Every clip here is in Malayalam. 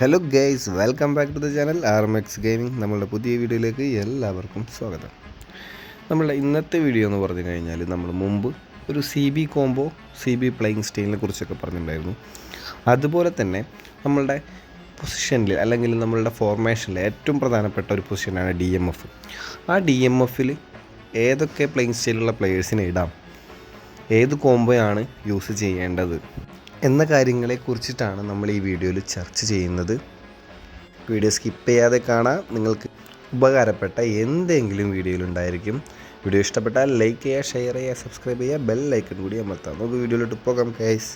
Hello guys welcome back to the channel R M X gaming നമ്മളുടെ പുതിയ വീഡിയോയിലേക്ക് എല്ലാവർക്കും സ്വാഗതം. നമ്മളുടെ ഇന്നത്തെ വീഡിയോ എന്ന് പറഞ്ഞു കഴിഞ്ഞാൽ നമ്മൾ മുമ്പ് ഒരു C B combo C B playing സ്റ്റൈലിനെ കുറിച്ചൊക്കെ പറഞ്ഞിട്ടുണ്ടായിരുന്നു. അതുപോലെ തന്നെ നമ്മളുടെ പൊസിഷനിൽ അല്ലെങ്കിൽ നമ്മളുടെ ഫോർമേഷനിൽ ഏറ്റവും പ്രധാനപ്പെട്ട ഒരു പൊസിഷനാണ് ഡി എം എഫ് ആ ഡി എം എഫിൽ ഏതൊക്കെ പ്ലേയിങ് സ്റ്റൈലുള്ള പ്ലെയേഴ്സിനെ ഇടാം? ഏത് കോംബോയാണ് യൂസ് ചെയ്യേണ്ടത്? എന്ന കാര്യങ്ങളെ കുറിച്ചിട്ടാണ് നമ്മൾ ഈ വീഡിയോയിൽ ചർച്ച ചെയ്യുന്നത്. വീഡിയോ സ്കിപ്പ് ചെയ്യാതെ കാണാം. നിങ്ങൾക്ക് ഉപകാരപ്പെട്ട എന്തെങ്കിലും വീഡിയോയിൽ ഉണ്ടായിരിക്കും. വീഡിയോ ഇഷ്ടപ്പെട്ടാൽ ലൈക്ക് ചെയ്യുക ഷെയർ ചെയ്യുക സബ്സ്ക്രൈബ് ചെയ്യുക ബെൽ ഐക്കൺ കൂടി അമർത്താം. നമുക്ക് വീഡിയോയിലോട്ട് പോകാം കേസ്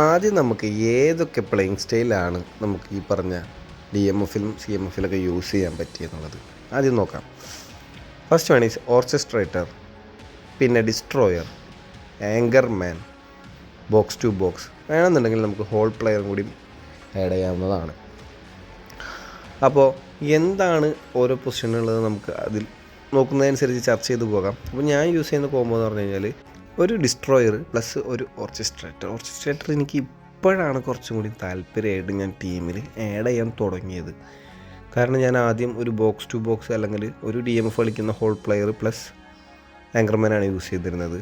ആദ്യം നമുക്ക് ഏതൊക്കെ പ്ലേയിങ് സ്റ്റൈലാണ് നമുക്ക് ഈ പറഞ്ഞ ഡി എം എഫിലും സി എം എഫിലൊക്കെ യൂസ് ചെയ്യാൻ പറ്റിയെന്നുള്ളത് ആദ്യം നോക്കാം. ഫസ്റ്റ് വൺ ഈസ് ഓർക്കസ്ട്രേറ്റർ പിന്നെ destroyer anchor man box to box വേണമെന്നുണ്ടെങ്കിൽ നമുക്ക് ഹോൾ പ്ലെയർ കൂടി ആഡ് ചെയ്യാവുന്നതാണ്. അപ്പോൾ എന്താണ് ഓരോ പൊസിഷനുള്ളത് നമുക്ക് അതിൽ നോക്കുന്നതനുസരിച്ച് ചർച്ച ചെയ്ത് പോകാം. അപ്പോൾ ഞാൻ യൂസ് ചെയ്യുന്ന കോമ്പോ എന്ന് പറഞ്ഞു കഴിഞ്ഞാൽ ഒരു ഡിസ്ട്രോയർ പ്ലസ് ഒരു ഓർക്കസ്ട്രേറ്റർ ഓർക്കസ്ട്രേറ്റർ എനിക്ക് ഇപ്പോഴാണ് കുറച്ചും കൂടി താല്പര്യമായിട്ട് ഞാൻ ടീമിൽ ആഡ് ചെയ്യാൻ തുടങ്ങിയത്. കാരണം ഞാൻ ആദ്യം ഒരു ബോക്സ് ടു ബോക്സ് അല്ലെങ്കിൽ ഒരു ഡി എം എഫ് കളിക്കുന്ന ഹോൾ പ്ലെയർ പ്ലസ് ആങ്കർമാനാണ് യൂസ് ചെയ്തിരുന്നത്.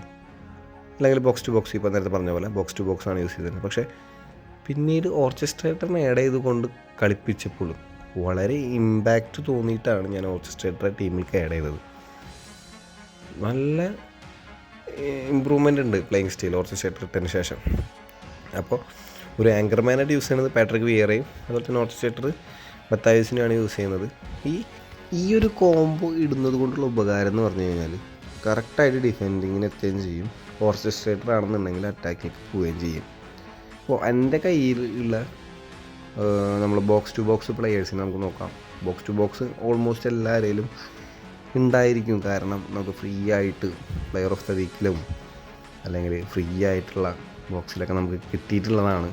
അല്ലെങ്കിൽ ബോക്സ് ടു ബോക്സ് ഇപ്പോൾ നേരത്തെ പറഞ്ഞ പോലെ ബോക്സ് ടു ബോക്സ് ആണ് യൂസ് ചെയ്തിരുന്നത്. പക്ഷേ പിന്നീട് ഓർക്കസ്ട്രേറ്ററിനെ ആഡ് ചെയ്തുകൊണ്ട് കളിപ്പിച്ചപ്പോഴും വളരെ ഇമ്പാക്റ്റ് തോന്നിയിട്ടാണ് ഞാൻ ഓർക്കസ്ട്രേറ്ററെ ടീമിലേക്ക് ആഡ് ചെയ്തത്. നല്ല ഇമ്പ്രൂവ്മെന്റ് ഉണ്ട് പ്ലേയിങ് സ്റ്റൈൽ ഓർക്കസ്ട്രേറ്റർ ഇട്ടതിന് ശേഷം. അപ്പോൾ ഒരു ആങ്കർമാനായിട്ട് യൂസ് ചെയ്യുന്നത് പാട്രിക് വിയറേയും അതുപോലെ തന്നെ ഓർക്കസ്ട്രേറ്റർ ബത്തായുസിനെയാണ് യൂസ് ചെയ്യുന്നത്. ഈ ഈ ഒരു കോംബോ ഇടുന്നത് കൊണ്ടുള്ള ഉപകാരം എന്ന് പറഞ്ഞു കഴിഞ്ഞാൽ കറക്റ്റായിട്ട് ഡിഫെൻഡിങ്ങിന് എത്തുകയും ചെയ്യും. ഓർക്കസ്ട്രേറ്റർ ആണെന്നുണ്ടെങ്കിൽ അറ്റാക്കിലേക്ക് പോവുകയും ചെയ്യും. അപ്പോൾ എന്റെ കയ്യിൽ ഉള്ള നമ്മൾ ബോക്സ് ടു ബോക്സ് പ്ലെയേഴ്സിനെ നമുക്ക് നോക്കാം. ബോക്സ് ടു ബോക്സ് ഓൾമോസ്റ്റ് എല്ലാവരെയും ഉണ്ടായിരിക്കും കാരണം നമുക്ക് ഫ്രീ ആയിട്ട് പ്ലെയർ ഓഫ് ദ വീക്കിലും അല്ലെങ്കിൽ ഫ്രീ ആയിട്ടുള്ള ബോക്സിലൊക്കെ നമുക്ക് കിട്ടിയിട്ടുള്ളതാണ്.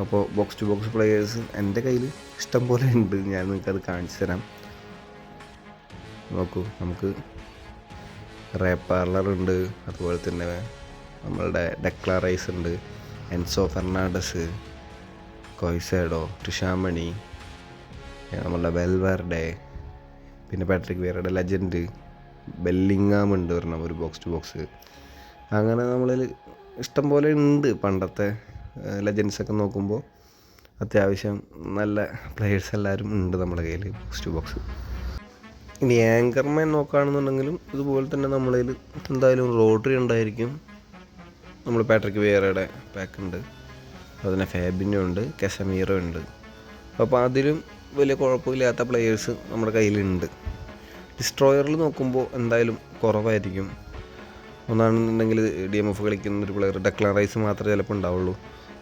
അപ്പോൾ ബോക്സ് ടു ബോക്സ് പ്ലെയേഴ്സ് എന്റെ കയ്യിൽ ഇഷ്ടം പോലെ ഉണ്ട്. ഞാൻ നിങ്ങൾക്കത് കാണിച്ചു തരാം. നോക്കൂ നമുക്ക് റേ പാർലർ ഉണ്ട്. അതുപോലെ തന്നെ നമ്മളുടെ ഡെക്ലറൈസ് ഉണ്ട്. എൻസോ ഫെർണാണ്ടസ് കൊയ്സേഡോ ടിഷാമണി നമ്മളുടെ ബെൽവർഡേ പിന്നെ പാട്രിക് വേറെ ലെജൻഡ് ബെല്ലിങ്ങാം ഉണ്ട് പറഞ്ഞ ഒരു ബോക്സ് ടു ബോക്സ് അങ്ങനെ നമ്മളിൽ ഇഷ്ടം പോലെ ഉണ്ട് പണ്ടത്തെ ലെജൻസൊക്കെ നോക്കുമ്പോൾ അത്യാവശ്യം നല്ല പ്ലെയേഴ്സ് എല്ലാവരും ഉണ്ട് നമ്മുടെ കയ്യിൽ ബോക്സ് ടു ബോക്സ് ഇനി ആങ്കർമാൻ നോക്കുകയാണെന്നുണ്ടെങ്കിലും ഇതുപോലെ തന്നെ നമ്മളിൽ എന്തായാലും റോട്ടറി ഉണ്ടായിരിക്കും. നമ്മൾ പാട്രിക് വേറെയുടെ പാക്ക് ഉണ്ട്. അതുപോലെ ഫാബിനോ ഉണ്ട് കെസമീറോ ഉണ്ട്. അപ്പോൾ അതിലും വലിയ കുഴപ്പമില്ലാത്ത പ്ലെയേഴ്സ് നമ്മുടെ കയ്യിലുണ്ട്. ഡിസ്ട്രോയറിൽ നോക്കുമ്പോൾ എന്തായാലും കുറവായിരിക്കും. ഒന്നാണെന്നുണ്ടെങ്കിൽ ഡി എം എഫ് കളിക്കുന്ന ഒരു പ്ലെയർ ഡെക്ലാൻ റൈസ് മാത്രമേ ചിലപ്പോൾ ഉണ്ടാവുള്ളൂ.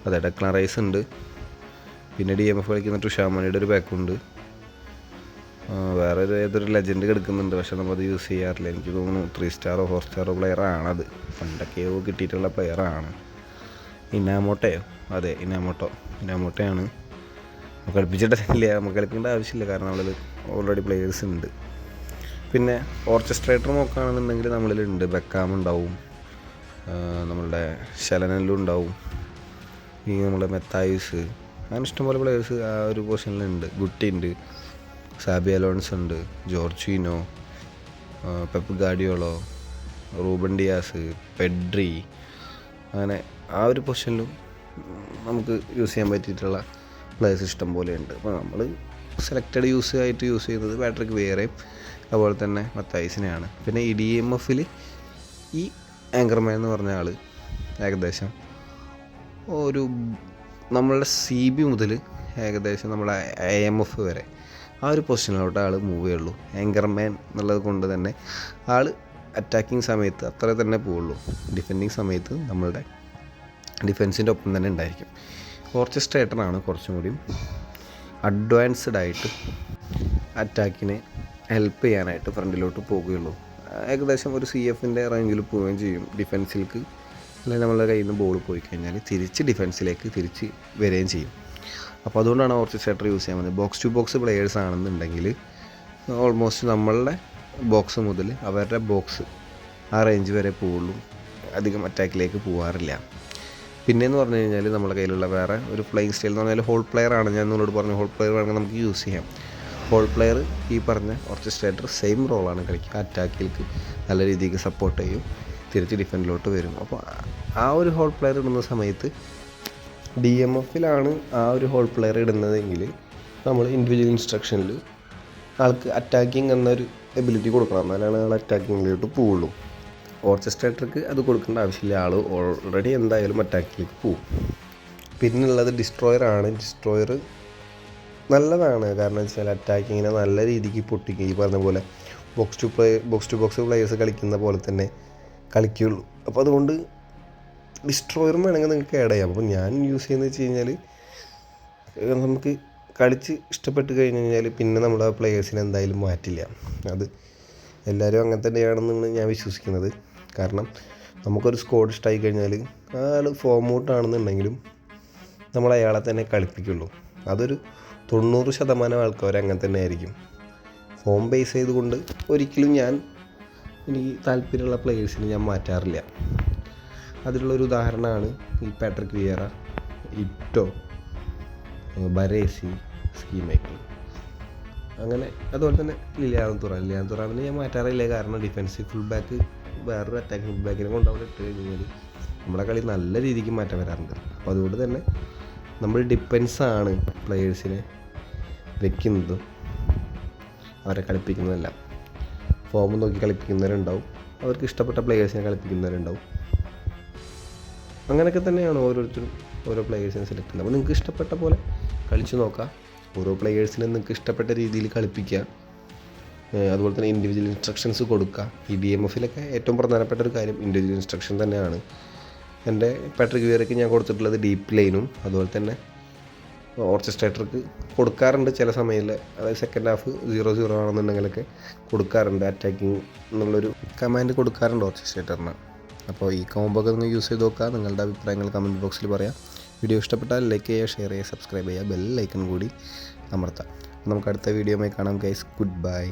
അതെ ഡെക്ലാൻ റൈസ് ഉണ്ട്. പിന്നെ ഡി എം എഫ് കളിക്കുന്ന ടുഷാമണിയുടെ ഒരു ബാക്കുണ്ട് വേറെ ഒരു ഏതൊരു ലെജൻഡ് കിടക്കുന്നുണ്ട് പക്ഷെ നമ്മളത് യൂസ് ചെയ്യാറില്ല. എനിക്ക് തോന്നുന്നു ത്രീ സ്റ്റാറോ ഫോർ സ്റ്റാറോ പ്ലെയർ ആണത്. പണ്ടൊക്കെയോ കിട്ടിയിട്ടുള്ള പ്ലെയറാണ് ഇനാമോട്ടയോ അതെ ഇനാമോട്ടോ ഇനാമോട്ടയാണ് കളിപ്പിച്ചിട്ടില്ല നമുക്ക് കളിക്കേണ്ട ആവശ്യമില്ല. കാരണം നമ്മളിൽ ഓൾറെഡി പ്ലെയേഴ്സ് ഉണ്ട്. പിന്നെ ഓർക്കസ്ട്രേറ്റർ നോക്കുകയാണെന്നുണ്ടെങ്കിൽ നമ്മളിലുണ്ട് ബെക്കാം ഉണ്ടാവും നമ്മളുടെ ശലനെല്ലും ഉണ്ടാവും ഈ നമ്മുടെ മെത്തായൂസ് അങ്ങനെ ഇഷ്ടംപോലെ പ്ലെയേഴ്സ് ആ ഒരു പൊസിഷനിലുണ്ട് ഗുട്ടി ഉണ്ട് സാബി അലോൺസ് ഉണ്ട് Jorginho Pep Guardiola Ruben Dias Pedri അങ്ങനെ ആ ഒരു പൊസിഷനിലും നമുക്ക് യൂസ് ചെയ്യാൻ പറ്റിയിട്ടുള്ള പ്ലേയേഴ്സ് ഇഷ്ടം ഉണ്ട് അപ്പോൾ നമ്മൾ സെലക്റ്റഡ് യൂസ് ആയിട്ട് യൂസ് ചെയ്യുന്നത് പാട്രിക് വേറെയും അതുപോലെ തന്നെ മത്തായിസിനെയാണ്. പിന്നെ ഇ ഡി എം എഫിൽ ഈ ആങ്കർമാൻ എന്ന് പറഞ്ഞ ആൾ ഏകദേശം ഒരു നമ്മളുടെ സി ബി മുതൽ ഏകദേശം നമ്മുടെ എ എം എഫ് വരെ ആ ഒരു പൊസിഷനിലോട്ട് ആൾ മൂവ് ചെയ്യുള്ളൂ. ആങ്കർമാൻ എന്നുള്ളത് കൊണ്ട് തന്നെ ആൾ അറ്റാക്കിങ് സമയത്ത് അത്ര തന്നെ പോവുള്ളൂ. ഡിഫെൻഡിങ് സമയത്ത് നമ്മളുടെ ഡിഫെൻസിന്റെ ഒപ്പം തന്നെ ഉണ്ടായിരിക്കും. ഓർച്ചസ്ട്രേറ്ററാണ് കുറച്ചും കൂടി അഡ്വാൻസ്ഡ് ആയിട്ട് അറ്റാക്കിനെ ഹെൽപ്പ് ചെയ്യാനായിട്ട് ഫ്രണ്ടിലോട്ട് പോകുകയുള്ളൂ. ഏകദേശം ഒരു സി എഫിന്റെ റേഞ്ചിൽ പോവുകയും ചെയ്യും ഡിഫൻസിലേക്ക് അല്ലെങ്കിൽ നമ്മളുടെ കയ്യിൽ നിന്ന് ബോൾ പോയി കഴിഞ്ഞാൽ തിരിച്ച് ഡിഫൻസിലേക്ക് തിരിച്ച് വരികയും ചെയ്യും. അപ്പോൾ അതുകൊണ്ടാണ് ഓർക്കസ്ട്രേറ്റർ യൂസ് ചെയ്യാൻ പറ്റുന്നത് ബോക്സ് ടു ബോക്സ് പ്ലെയേഴ്സ് ആണെന്നുണ്ടെങ്കിൽ ഓൾമോസ്റ്റ് നമ്മളുടെ ബോക്സ് മുതൽ അവരുടെ ബോക്സ് ആ റേഞ്ച് വരെ പോവുള്ളൂ. അധികം അറ്റാക്കിലേക്ക് പോകാറില്ല പിന്നെയെന്ന് പറഞ്ഞു കഴിഞ്ഞാൽ നമ്മുടെ കയ്യിലുള്ള വേറെ ഒരു ഫ്ലൈങ് സ്റ്റൈൽ എന്ന് പറഞ്ഞാൽ ഹോൾ പ്ലെയർ ആണ്. ഞാൻ നിങ്ങളോട് പറഞ്ഞു ഹോൾ പ്ലെയർ വേണമെങ്കിൽ നമുക്ക് യൂസ് ചെയ്യാം. ഹോൾ പ്ലെയർ ഈ പറഞ്ഞ ഓർക്കസ്ട്രേറ്റർ സെയിം റോളാണ് കളിക്കുക അറ്റാക്കിലേക്ക് നല്ല രീതിക്ക് സപ്പോർട്ട് ചെയ്യും. തിരിച്ച് ഡിഫൻഡിലോട്ട് വരും. അപ്പോൾ ആ ഒരു ഹോൾ പ്ലെയർ ഇടുന്ന സമയത്ത് ഡി എം എഫിലാണ് ആ ഒരു ഹോൾ പ്ലെയർ ഇടുന്നതെങ്കിൽ നമ്മൾ ഇൻഡിവിജ്വൽ ഇൻസ്ട്രക്ഷനിൽ ആൾക്ക് അറ്റാക്കിംഗ് എന്നൊരു എബിലിറ്റി കൊടുക്കണം. എന്നാലാണ് ആൾ അറ്റാക്കിങ്ങിലോട്ട് പോവുള്ളൂ. ഓർക്കസ്ട്രേറ്റർക്ക് അത് കൊടുക്കേണ്ട ആവശ്യമില്ല. ആൾ ഓൾറെഡി എന്തായാലും അറ്റാക്കിലേക്ക് പോവും പിന്നുള്ളത് ഡിസ്ട്രോയർ ആണ്. ഡിസ്ട്രോയർ നല്ലതാണ്. കാരണം വെച്ചാൽ അറ്റാക്കിങ്ങിനെ നല്ല രീതിക്ക് പൊട്ടിക്കും. ഈ പറഞ്ഞ പോലെ box to play box to box players കളിക്കുന്ന പോലെ തന്നെ കളിക്കുകയുള്ളൂ അപ്പോൾ അതുകൊണ്ട് ഡിസ്ട്രോയറും വേണമെങ്കിൽ നിങ്ങൾക്ക് ആഡ് ചെയ്യാം. അപ്പോൾ ഞാൻ യൂസ് ചെയ്യുന്നത് വെച്ച് കഴിഞ്ഞാൽ നമുക്ക് കളിച്ച് ഇഷ്ടപ്പെട്ട് കഴിഞ്ഞ് കഴിഞ്ഞാൽ പിന്നെ നമ്മൾ ആ പ്ലേയേഴ്സിനെ എന്തായാലും മാറ്റില്ല. അത് എല്ലാവരും അങ്ങനെ തന്നെയാണെന്നാണ് ഞാൻ വിശ്വസിക്കുന്നത്. കാരണം നമുക്കൊരു സ്കോഡ് ഇഷ്ടമായി കഴിഞ്ഞാൽ ആൾ ഫോം ഔട്ടാണെന്നുണ്ടെങ്കിലും നമ്മൾ അയാളെ തന്നെ കളിപ്പിക്കുള്ളൂ. അതൊരു തൊണ്ണൂറ് ശതമാനം ആൾക്കാർ അങ്ങനെ തന്നെ ആയിരിക്കും ഫോം ബേസ് ചെയ്തുകൊണ്ട് ഒരിക്കലും ഞാൻ എനിക്ക് താല്പര്യമുള്ള പ്ലേയേഴ്സിനെ ഞാൻ മാറ്റാറില്ല. അതിലുള്ളൊരു ഉദാഹരണമാണ് ഈ പാട്രിക് വിയറ ഇറ്റോ ബരേസി സ്കീ മേക്കിംഗ് അങ്ങനെ അതുപോലെ തന്നെ ലിലിയാൻ തുറ ലിലിയാൻ തുറാമിനെ ഞാൻ മാറ്റാറില്ല. കാരണം ഡിഫൻസീവ് ഫുൾ ബാക്ക് വേറൊരു അറ്റാക്കിംഗ് ഫുൾ ബാക്കിനെ കൊണ്ട് അവിടെ ഇട്ട് കഴിഞ്ഞാൽ നമ്മുടെ കളി നല്ല രീതിക്ക് മാറ്റം വരാറുണ്ട്. അപ്പോൾ അതുകൊണ്ട് തന്നെ നമ്മൾ ഡിപ്പെൻസാണ് പ്ലെയേഴ്സിനെ വെക്കുന്നതും അവരെ കളിപ്പിക്കുന്നതെല്ലാം. ഫോം നോക്കി കളിപ്പിക്കുന്നവരുണ്ടാവും. അവർക്ക് ഇഷ്ടപ്പെട്ട പ്ലെയേഴ്സിനെ കളിപ്പിക്കുന്നവരുണ്ടാവും. അങ്ങനെയൊക്കെ തന്നെയാണ് ഓരോരുത്തരും ഓരോ പ്ലെയേഴ്സിനെ സെലക്ട് ചെയ്യുന്നത്. അപ്പോൾ നിങ്ങൾക്ക് ഇഷ്ടപ്പെട്ട പോലെ കളിച്ചു നോക്കാം ഓരോ പ്ലെയേഴ്സിനെ നിങ്ങൾക്ക് ഇഷ്ടപ്പെട്ട രീതിയിൽ കളിപ്പിക്കുക. അതുപോലെ തന്നെ ഇൻഡിവിജ്വൽ ഇൻസ്ട്രക്ഷൻസ് കൊടുക്കുക. ഈ ഡി എം എഫിലൊക്കെ ഏറ്റവും പ്രധാനപ്പെട്ട ഒരു കാര്യം ഇൻഡിവിജ്വൽ ഇൻസ്ട്രക്ഷൻ തന്നെയാണ്. എന്റെ പാട്രിക് വിയറയ്ക്ക് ഞാൻ കൊടുത്തിട്ടുള്ളത് ഡീപ്പ് ലൈനും അതുപോലെ തന്നെ ഓർക്കസ്ട്രേറ്റർക്ക് കൊടുക്കാറുണ്ട് ചില സമയത്തിൽ അതായത് സെക്കൻഡ് ഹാഫ് സീറോ സീറോ ആണെന്നുണ്ടെങ്കിലൊക്കെ കൊടുക്കാറുണ്ട് അറ്റാക്കിങ് എന്നുള്ളൊരു കമാൻഡ് കൊടുക്കാറുണ്ട് ഓർക്കസ്ട്രേറ്ററിന് അപ്പോൾ ഈ കോംബോ നിങ്ങൾ യൂസ് ചെയ്ത് നോക്കുക. നിങ്ങളുടെ അഭിപ്രായങ്ങൾ കമന്റ് ബോക്സിൽ പറയാം. വീഡിയോ ഇഷ്ടപ്പെട്ടാൽ ലൈക്ക് ചെയ്യുക ഷെയർ ചെയ്യുക സബ്സ്ക്രൈബ് ചെയ്യുക ബെൽ ഐക്കൺ കൂടി അമർത്താം നമുക്ക് അടുത്ത വീഡിയോയുമായി കാണാം ഗൈസ് ഗുഡ് ബൈ